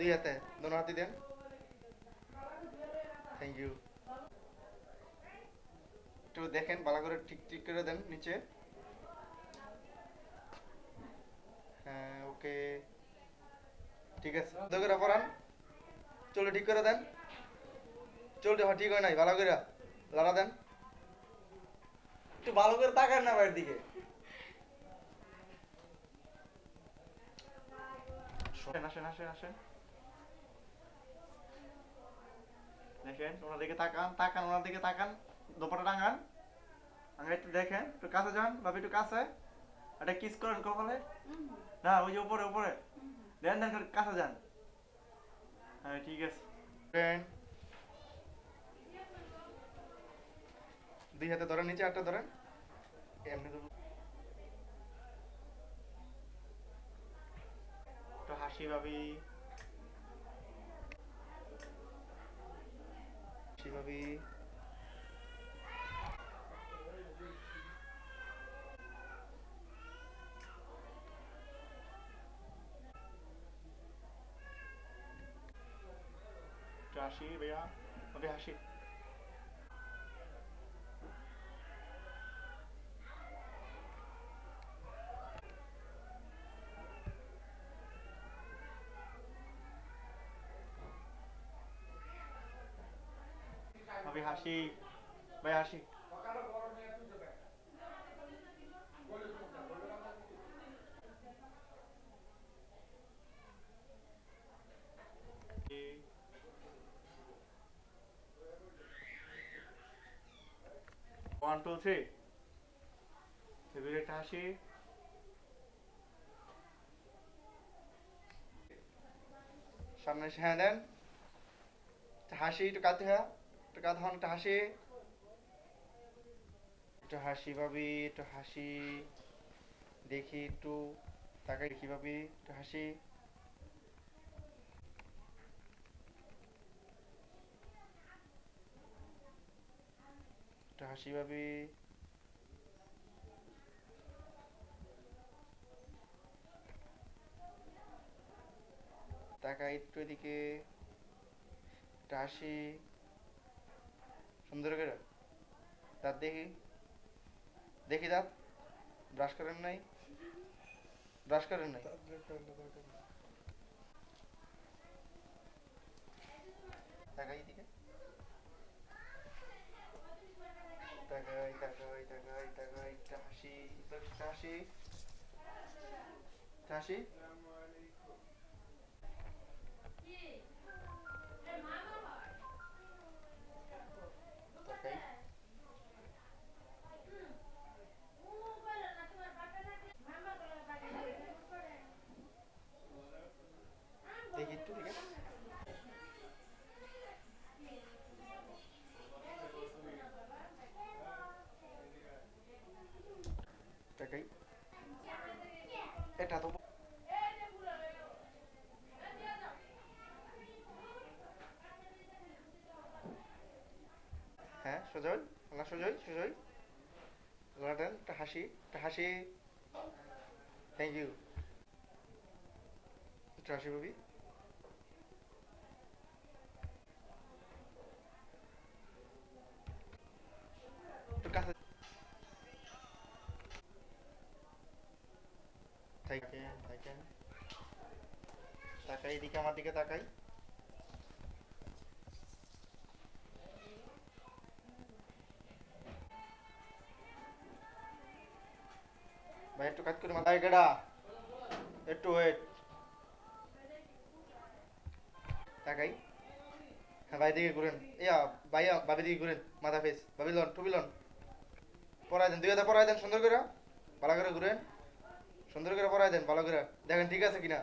দুই হাতে দোনো হাতে দেন থ্যাংক ইউ একটু দেখেন ভালো করে ঠিক ঠিক করে দেন নিচে। হ্যাঁ ওকে। ঠিক আছে। করে পড়ান। চুলটা ঠিক করে দেন। চুলটা ঠিক হয় নাই। ভালো করে লড়া দেন। একটু ভালো করে তাকান না বাইরের দিকে। আসেন আসেন আসেন আসেন। দেখেন ওনার দিকে তাকান তাকান ওনার দিকে তাকান দোপাটা টাঙান। আগে একটু দেখেন একটু কাছে যান ভাবি একটু কাছে। একটা কিস করেন কপালে। না ওই যে উপরে উপরে। দেন দেন খালি কাছে যান। হ্যাঁ ঠিক আছে। দেন। দুই হাতে ধরেন নিচে একটা ধরেন। এমনি তো একটু হাসি ভাবি। হাসি ভাবি একটু হাসি ভাইয়া ভাবি হাসি। ভাই হাসি। হাসি। সামনে হ্যাঁ হাসি একটু কাঁদতে হ্যাঁ। একটু হন, একটা হাসি। একটু হাসি ভাবি, একটু হাসি। দেখি একটু, তাকাই দেখি ভাবি, একটু হাসি। একটু হাসি ভাবি। তাকাই একটু এদিকে। একটু হাসি। সুন্দর করে। দাঁত দেখি। দেখি দাঁত। ব্রাশ করেন নাই? ব্রাশ করেন নাই? তাকাই দিকে একটা হাসি একটা হাসি। থ্যাংক ইউ হাসি থাকেন তাকাই এদিকে আমার দিকে তাকাই। একটু কাজ করে, মাথায় কেডা একটু ওয়েট তাকাই। হ্যাঁ ভাই দিকে ঘুরেন। ইয়া, ভাইয়া ভাবি দিকে ঘুরেন, মাথা ফেস ভাবি লন টুবি লন পড়াই দেন, দুই হাতে পড়াই দেন, সুন্দর করে ভালো করে ঘুরেন। সুন্দর করে পড়াই দেন, ভালো করে। দেখেন ঠিক আছে কিনা।